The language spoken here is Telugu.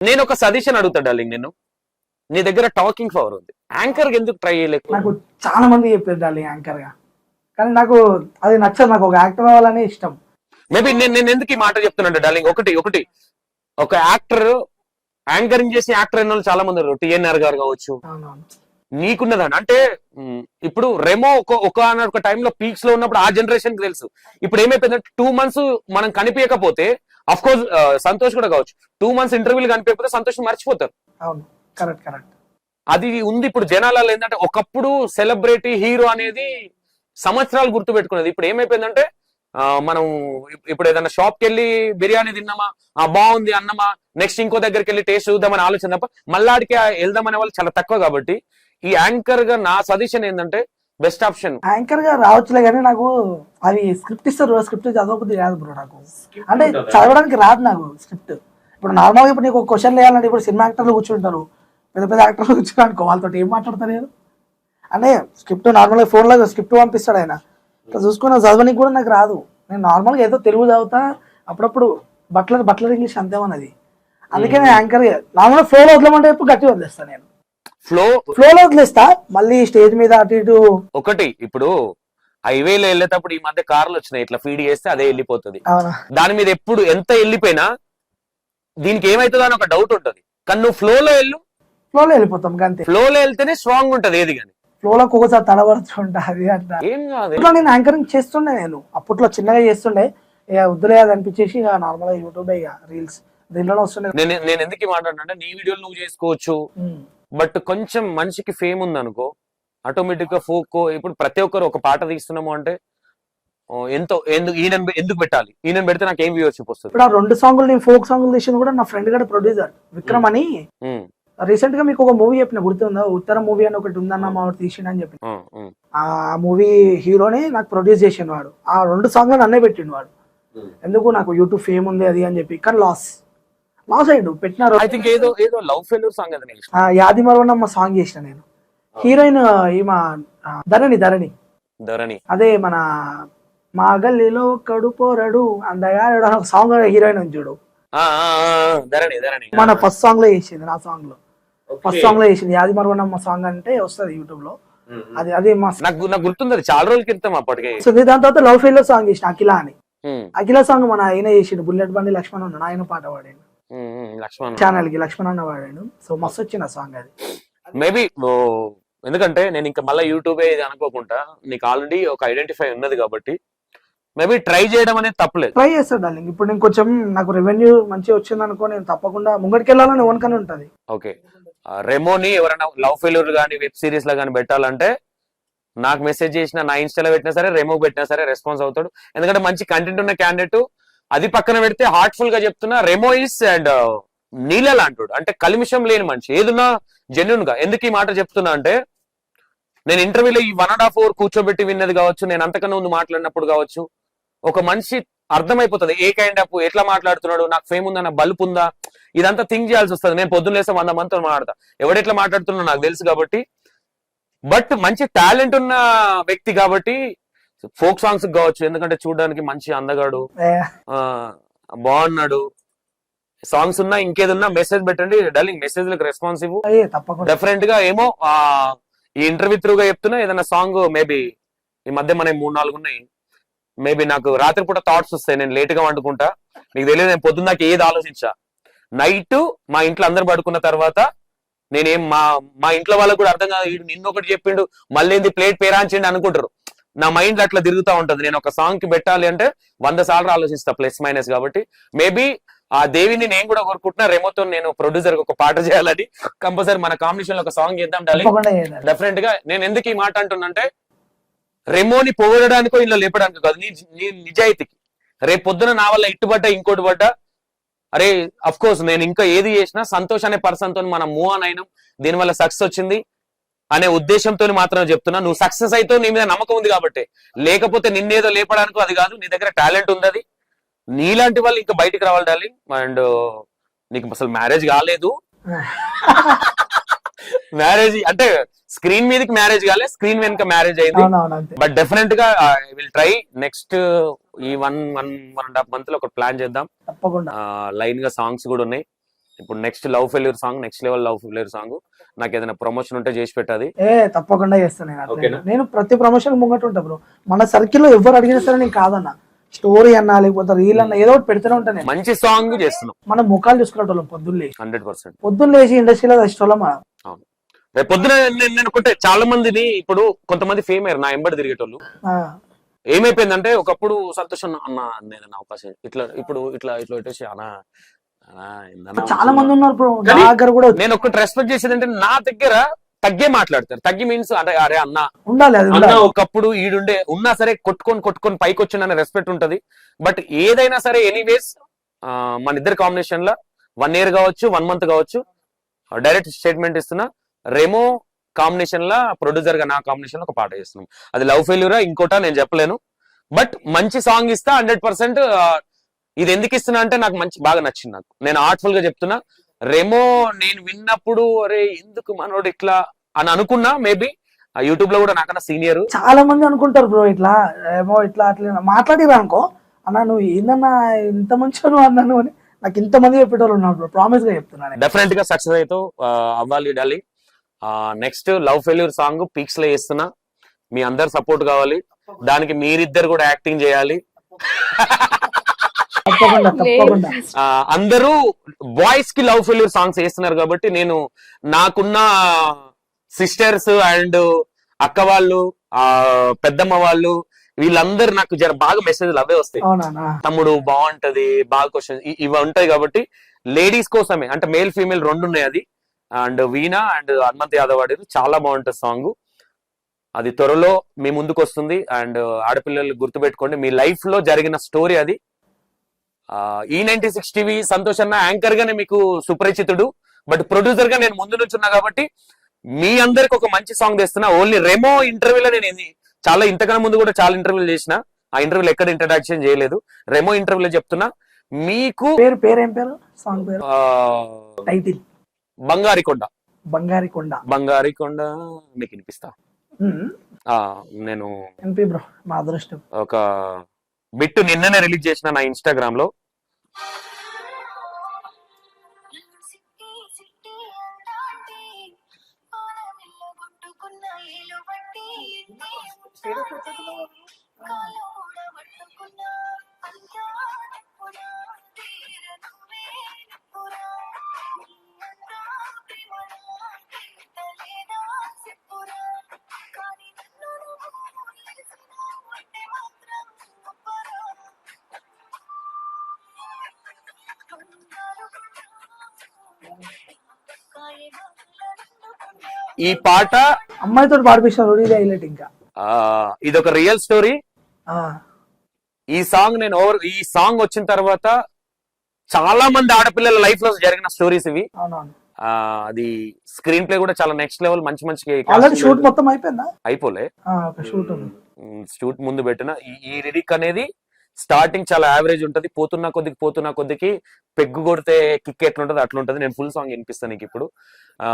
నేను ఒక సజెషన్ అడుగుతా డార్లింగ్ నేను నీ దగ్గర టాకింగ్ పవర్ ఉంది. యాంకర్ ఎందుకు ట్రై చేయలేకు నాకు చాలా మంది చెప్పారు డాలి యాంకర్గా కానీ నాకు అది నచ్చదు నాకు ఒక యాక్టర్ అవ్వాలని ఇష్టం. మేబీ నేను నేను ఎందుకు ఈ మాట చెప్తున్నాను డార్లింగ్? ఒకటి ఒకటి. ఒక యాక్టర్ యాంకరింగ్ చేసి యాక్టర్ అయిన వాళ్ళు చాలా మంది ఉన్నారు. టిఎన్ఆర్ గారు కావచ్చు. నీకున్నదాన్ని. అంటే ఇప్పుడు రెమో ఒక ఒక ఒక టైంలో పీక్స్లో ఉన్నప్పుడు ఆ జనరేషన్కి తెలుసు. ఇప్పుడు ఏమైపోయిందంటే టూ మంత్స్ మనం కనిపించకపోతే అఫ్ కోర్స్ సంతోష్ కూడా కావచ్చు. టూ మంత్స్ ఇంటర్వ్యూలు కనిపించకపోతే సంతోష్ మర్చిపోతారు. అవును. కరెక్ట్ కరెక్ట్ అది ఉంది ఇప్పుడు జనాలలో ఏంటంటే ఒకప్పుడు సెలబ్రిటీ హీరో అనేది సంవత్సరాలు గుర్తు పెట్టుకునేది ఇప్పుడు ఏమైపోయిందంటే మనం ఇప్- ఇప్పుడు ఏదైనా షాప్కి వెళ్ళి బిర్యానీ తిన్నామా ఆ బాగుంది అన్నమా నెక్స్ట్ ఇంకో దగ్గరికి వెళ్ళి టేస్ట్ చూద్దామని ఆలోచన తప్ప మళ్ళాడికి వెళ్దామనే వాళ్ళు చాలా తక్కువ కాబట్టి ఈ యాంకర్గా నా సజెషన్ ఏంటంటే బెస్ట్ ఆప్షన్. యాంకర్గా రావచ్చులే కానీ నాకు అది స్క్రిప్ట్ ఇస్తారు స్క్రిప్ట్ చదవకపోతే రాదు బ్రో నాకు. అంటే చదవడానికి రాదు నాకు స్క్రిప్ట్. ఇప్పుడు నార్మల్గా ఇప్పుడు నీకు క్వశ్చన్ వేయాలంటే ఇప్పుడు సినిమా యాక్టర్లు కూర్చుంటారు. పెద్ద పెద్ద యాక్టర్లు కూర్చుని అనుకో వాళ్ళతో ఏం మాట్లాడతారు నేను అంటే స్క్రిప్ట్ నార్మల్గా ఫోన్లో స్క్రిప్ట్ పంపిస్తాడు ఆయన. ఇట్లా చూసుకుని చదవనికి కూడా నాకు రాదు. నేను నార్మల్గా ఏదో తెలుగు చదువుతా అప్పుడప్పుడు బట్లర్ బట్లర్ ఇంగ్లీష్ అంతేమన్నది అందుకే నేను యాంకర్ నార్మల్ ఫ్లో లో వదలమంటే ఎప్పుడు గట్టి వదిలేస్తాను నేను. ఫ్లో ఫ్లో లో వదిలేస్తా. మళ్ళీ స్టేజ్ మీద అటు ఇటు. ఒకటి ఇప్పుడు హైవేలో వెళ్ళేటప్పుడు ఈ మధ్య కార్లు వచ్చినాయి. ఇట్లా ఫీడ్ చేస్తే అదే వెళ్ళిపోతుంది. అవునా. దాని మీద ఎప్పుడు ఎంత వెళ్ళిపోయినా దీనికి ఏమైతుందో అని ఒక డౌట్ ఉంటది. కానీ నువ్వు ఫ్లోలో వెళ్ళు. ఫ్లో లో వెళ్ళిపోతాం అంతే ఫ్లోలో వెళ్తేనే స్ట్రాంగ్ ఉంటది ఏది కానీ. ఫ్లో లో ఒక్కొక్కసారి తడబడుతుంటా అది అంట. ఏం కాదు. అప్పట్లో నేను యాంకరింగ్ చేస్తుండే నేను. అప్పట్లో చిన్నగా చేస్తుండే. ఇక వద్దులే అది అనిపించేసి ఇక నార్మల్గా యూట్యూబ్ ఇక రీల్స్ దీంట్లోనే వస్తుండే. నేను నేను ఎందుకు మాట్లాడినా నీ వీడియోలు నువ్వు చేసుకోవచ్చు. బట్ కొంచెం మనిషికి ఫేమ్ ఉంది అనుకో ఆటోమేటిక్గా ఫోక్ ఇప్పుడు ప్రతి ఒక్కరు ఒక పాట తీస్తున్నాము అంటే ఎంతో ఎందుకు ఈయన ఎందుకు పెట్టాలి? ఈయన పెడితే నాకు ఏం వ్యూవర్షిప్ వస్తుంది? ఇప్పుడు ఆ రెండు సాంగులు నేను ఫోక్ సాంగులు తీసింది కూడా నా ఫ్రెండ్ గడ ప్రొడ్యూసర్ విక్రమ్ అని. రీసెంట్గా మీకు ఒక మూవీ చెప్పిన గుర్తుందా? ఉత్తర మూవీ అని ఒకటి ఉందన్న మా వాడు తీసిండు అని చెప్పి. ఆ మూవీ హీరోని నాకు ప్రొడ్యూస్ చేసిండు వాడు. ఆ రెండు సాంగ్లు నన్నే పెట్టిండు వాడు. ఎందుకు నాకు యూట్యూబ్ ఫేమ్ ఉంది అది అని చెప్పి. కానీ లాస్ లాస్ అయ్యిండు పెట్టిన ఐ థింక్ ఏదో ఏదో లవ్ ఫెయిల్యూర్ సాంగ్ అది ఆ, యాది మరవనమ్మ సాంగ్ చేసిన నేను. హీరోయిన్ ఈమె ఆ, ధరణి ధరణి. ధరణి. అదే మన మా గల్లీలో కడుపోరడు అందగాడు అని ఒక సాంగ్ హీరోయిన్ ఉంది చూడు. ఆ, ఆ, ఆ, ధరణి ధరణి. మన ఫస్ట్ సాంగ్లో చేసింది నా సాంగ్లో. ఫస్ట్ సాంగ్లో చేసింది యాది మరవనమ్మ సాంగ్ అంటే వస్తుంది యూట్యూబ్లో. అది అది మా నాకు నాకు గుర్తుంది అది చాలా రోజుల క్రితం అప్పటికే. సో దాని తర్వాత లవ్ ఫెయిల్ సాంగ్ చేసిన అఖిల అని. ఉమ్, అఖిల సాంగ్ మన ఆయన చేసిండు బుల్లెట్ బండి లక్ష్మణ్ ఉన్నాడు ఆయన పాట పాడాడు. లక్ష్మణ్. ఛానల్కి లక్ష్మణ్ అన్న సో మస్తు వచ్చింది ఆ సాంగ్ అది. మేబీ ఎందుకంటే నేను ఇంకా మళ్ళీ యూట్యూబే ఇది అనుకోకుండా నీకు ఆల్రెడీ ఒక ఐడెంటిఫై ఉన్నది కాబట్టి మేబీ ట్రై చేయడం అనేది తప్పలేదు. ట్రై చేస్తాను డార్లింగ్ ఇప్పుడు నేను కొంచెం నాకు రెవెన్యూ మంచిగా వచ్చింది అనుకో నేను తప్పకుండా ముంగటికి వెళ్ళాలని ఓన్కనే ఉంటది. ఓకే రెమోని ఎవరైనా లవ్ ఫెయిల్యూర్ కానీ వెబ్ సిరీస్లో కానీ పెట్టాలంటే నాకు మెసేజ్ చేసిన నా ఇన్స్టాలో పెట్టినా సరే రెమో పెట్టినా సరే రెస్పాన్స్ అవుతాడు. ఎందుకంటే మంచి కంటెంట్ ఉన్న క్యాండిడేట్ అది పక్కన పెడితే హార్ట్ఫుల్గా చెప్తున్నా రెమో ఇస్ అండ్ నీళ్ళ లాంటివాడు అంటే కలిమిషం లేని మనిషి. ఏదున్నా జెన్యున్గా ఎందుకు ఈ మాట చెప్తున్నా అంటే నేను ఇంటర్వ్యూలో ఈ వన్ అండ్ హాఫ్ అవర్ కూర్చోబెట్టి విన్నది కావచ్చు నేను అంతకన్నా ముందు మాట్లాడినప్పుడు కావచ్చు ఒక మనిషి అర్థమైపోతుంది. ఏ కైండ్ ఆఫ్ ఎట్లా మాట్లాడుతున్నాడు నాకు ఫేమ్ ఉందన్న బల్బ్ ఉందా ఇదంతా థింక్ చేయాల్సి వస్తుంది. నేను పొద్దున్న లేస్తే వంద మందితో మాట్లాడతా. ఎవడెట్లా మాట్లాడుతున్నా నాకు తెలుసు కాబట్టి. బట్ మంచి టాలెంట్ ఉన్న వ్యక్తి కాబట్టి ఫోక్ సాంగ్స్ కావచ్చు ఎందుకంటే చూడడానికి మంచి అందగాడు బాగున్నాడు సాంగ్స్ ఉన్నా ఇంకేదున్నా మెసేజ్ పెట్టండి. డల్లింగ్ మెసేజ్లకు రెస్పాన్స్ ఇవ్వు. గా ఏమో ఆ ఈ ఇంటర్వ్యూ త్రూగా చెప్తున్నా ఏదైనా సాంగ్ మేబీ ఈ మధ్య మన మూడు నాలుగు ఉన్నాయి. మేబీ నాకు రాత్రిపూట థాట్స్ వస్తాయి నేను లేట్గా వండుకుంటా. నీకు తెలియదు నేను పొద్దున్న దాకా ఏది ఆలోచించా. నైట్ మా ఇంట్లో అందరు పడుకున్న తర్వాత నేనేం మా మా ఇంట్లో వాళ్ళకు కూడా అర్థం కాదు నిన్న ఒకటి చెప్పిండు మళ్ళీ ఏంది ప్లేట్ పేరాంచండి అనుకుంటారు. నా మైండ్ అట్లా తిరుగుతా ఉంటది. నేను ఒక సాంగ్కి పెట్టాలి అంటే వంద సార్లు ఆలోచిస్తా ప్లస్ మైనస్ కాబట్టి. మేబీ ఆ దేవిని నేను కూడా కోరుకుంటున్నా. రేమోతో నేను ప్రొడ్యూసర్ ఒక పాట చేయాలని. కంపల్సరీ మన కాంబినేషన్లో ఒక సాంగ్ చేద్దాం డాలి. డెఫినెట్గా నేను ఎందుకు ఈ మాట అంటున్నంటే రెమోని పొగడడానికో ఇలా లేపడానికో కాదు నీ నీ నిజాయితీకి. రేపు పొద్దున నా వల్ల ఇట్టుబడ్డా ఇంకోటి పడ్డా? అరే అఫ్ కోర్స్ నేను ఇంకా ఏది చేసినా సంతోష్ అనే పర్సన్తో మనం మూవ్ ఆన్ అయినాం. దీనివల్ల సక్సెస్ వచ్చింది అనే ఉద్దేశంతో మాత్రమే చెప్తున్నా. నువ్వు సక్సెస్ అయితే నీ మీద నమ్మకం ఉంది కాబట్టి లేకపోతే నిన్నేదో లేపడానికో అది కాదు నీ దగ్గర టాలెంట్ ఉంది అది. నీలాంటి వాళ్ళు ఇంకా బయటికి రావాలి డార్లింగ్. అండ్ నీకు అసలు మ్యారేజ్ కాలేదు. మ్యారేజ్ అంటే స్క్రీన్ మీదకి మ్యారేజ్ కాలే స్క్రీన్ వెనుక మ్యారేజ్ అయింది. బట్ డెఫినెట్గా ఐ విల్ ట్రై నెక్స్ట్ ఈ one one one and half మంత్లో ఒక ప్లాన్ చేద్దాం. తప్పకుండా. లైన్గా సాంగ్స్ కూడా ఉన్నాయి. ఇప్పుడు next love failure song next level love failure song. నాకు ఏదైనా ప్రమోషన్ ఉంటే చేసి పెట్టాది ఏ తప్పకుండా చేస్తాను నేను ప్రతి ప్రమోషన్ ముంగట ఉంటా బ్రో. మన సర్కిల్లో ఎవరు అడిగినా సరే నేను కాదన్న. స్టోరీ అన్నా లేకపోతే రీల్ అన్నా ఏదో ఒకటి పెడుతూనే ఉంటాను. నేను మంచి సాంగ్ చేస్తున్నాం. మనం ముఖాలు చూసుకునేటోళ్ళం పొద్దున్న. లేచి హండ్రెడ్ పర్సెంట్. పొద్దున్న లేచి ఇండస్ట్రీలో వచ్చేటోళ్ళం మనం. రేపు పొద్దున నేను నేను ఒకటే చాలా మందిని ఇప్పుడు కొంతమంది ఫేమ్ అయ్యారు నా ఎంబడి తిరిగేటోళ్ళు. ఏమైపోయిందంటే ఒకప్పుడు సంతోషం అన్న ఏదైనా అవకాశం ఇట్లా ఇప్పుడు ఇట్లా ఇట్లా పెట్టేసి అన్న చాలా మంది ఉన్నారు బ్రో. నా కానీ దగ్గర కూడా నేను ఒకటి రెస్పెక్ట్ చేసేది అంటే నా దగ్గర తగ్గే మాట్లాడతారు. తగ్గి మీన్స్ అంటే అరే అన్న ఉండాలి అన్న ఒకప్పుడు ఈడుండే ఉన్నా సరే కొట్టుకొని కొట్టుకొని పైకి వచ్చిండనే రెస్పెక్ట్ ఉంటది. బట్ ఏదైనా సరే ఎనీవేస్ మన ఇద్దరు కాంబినేషన్లో వన్ ఇయర్ కావచ్చు వన్ మంత్ కావచ్చు డైరెక్ట్ స్టేట్మెంట్ ఇస్తున్నా రెమో కాంబినేషన్ లా ప్రొడ్యూసర్గా నా కాంబినేషన్లో ఒక పాట చేస్తున్నాం. అది లవ్ ఫెయిల్యూరా ఇంకోటా? నేను చెప్పలేను. బట్ మంచి సాంగ్ ఇస్తా హండ్రెడ్ పర్సెంట్ ఇది ఎందుకు ఇస్తున్నా అంటే నాకు మంచి బాగా నచ్చింది నాకు. నేను ఆర్ట్ఫుల్గా చెప్తున్నా. రెమో నేను విన్నప్పుడు అరే ఎందుకు మనోడు ఇట్లా? అని అనుకున్నా మేబీ. యూట్యూబ్లో కూడా నాకన్నా సీనియర్. చాలా మంది అనుకుంటారు బ్రో ఇట్లా ఏమో ఇట్లా అట్లా మాట్లాడిరా అనుకో అన్న నువ్వు ఏందన్నా ఇంత మంచిగా అన్నాను అని. నాకు ఇంత మంది చెప్పేటోళ్ళు ఉన్నారు బ్రో ప్రామిస్గా చెప్తున్నాను నేను. డెఫినెట్గా సక్సెస్ అయితే అవ్వాలి డాలి. నెక్స్ట్ లవ్ ఫెయిల్యూర్ సాంగ్ పీక్స్లో వేస్తున్నా మీ అందరు సపోర్ట్ కావాలి. దానికి మీరిద్దరు కూడా యాక్టింగ్ చేయాలి. తప్పకుండా తప్పకుండా. ఆ, అందరూ బాయ్స్కి లవ్ ఫెయిల్యూర్ సాంగ్స్ వేస్తున్నారు కాబట్టి నేను నాకున్న సిస్టర్స్ అండ్ అక్క వాళ్ళు ఆ పెద్దమ్మ వాళ్ళు వీళ్ళందరూ నాకు జర బాగా మెసేజ్లు అవే వస్తాయి. తమ్ముడు బాగుంటది బాగా క్వశ్చన్ ఇవి ఉంటాయి కాబట్టి లేడీస్ కోసమే అంటే మేల్ ఫీమేల్ రెండు ఉన్నాయి అది. అండ్ వీణా అండ్ హనుమంత్ యాదవ్ ఆడారు చాలా బాగుంటుంది సాంగ్ అది త్వరలో మీ ముందుకు వస్తుంది. అండ్ ఆడపిల్లలు గుర్తుపెట్టుకోండి మీ లైఫ్లో జరిగిన స్టోరీ అది. ఈ నైన్టీ సిక్స్ టీవీ సంతోష్ అన్న యాంకర్ గానే మీకు సుపరిచితుడు. బట్ ప్రొడ్యూసర్గా నేను ముందు నుంచి ఉన్నా కాబట్టి మీ అందరికి ఒక మంచి సాంగ్ తెస్తున్నా. ఓన్లీ రెమో ఇంటర్వ్యూలో నేను చాలా ఇంతకన్నా ముందు కూడా చాలా ఇంటర్వ్యూలు చేసిన. ఆ ఇంటర్వ్యూలో ఎక్కడ ఇంట్రడక్షన్ చేయలేదు. రెమో ఇంటర్వ్యూలో చెప్తున్నా. మీకు పేరు పేరు ఏం పేరు? సాంగ్ పేరు? టైటిల్. బంగారి కొండ బంగారి కొండ బంగారి కొండ మీకు వినిపిస్తా నేను బ్రో మా అదృష్టం. ఒక బిట్ నిన్ననే రిలీజ్ చేసిన నా ఇన్స్టాగ్రామ్లో. కొట్టుకున్న ఏలు బట్టి కాలు ఈ పాట అమ్మాయితో పాడిపించారు ఇది హైలైట్ ఇంకా. ఇది ఒక రియల్ స్టోరీ. ఈ సాంగ్ నేను ఓవర్ ఈ సాంగ్ వచ్చిన తర్వాత చాలా మంది ఆడపిల్లల లైఫ్లో జరిగిన స్టోరీస్ ఇవి. అది స్క్రీన్ ప్లే కూడా చాలా నెక్స్ట్ లెవెల్ మంచి మంచి షూట్ మొత్తం అయిపోయిందా? అయిపోలే. షూట్ ముందు పెట్టిన. ఈ- లిరిక్ అనేది స్టార్టింగ్ చాలా యావరేజ్ ఉంటుంది. పోతున్న కొద్దికి పోతున్న కొద్దికి పెగ్గు కొడితే కిక్ ఎట్లుంటుంది అట్లుంటది. నేను ఫుల్ సాంగ్ వినిపిస్తాను నీకు ఇప్పుడు. ఆ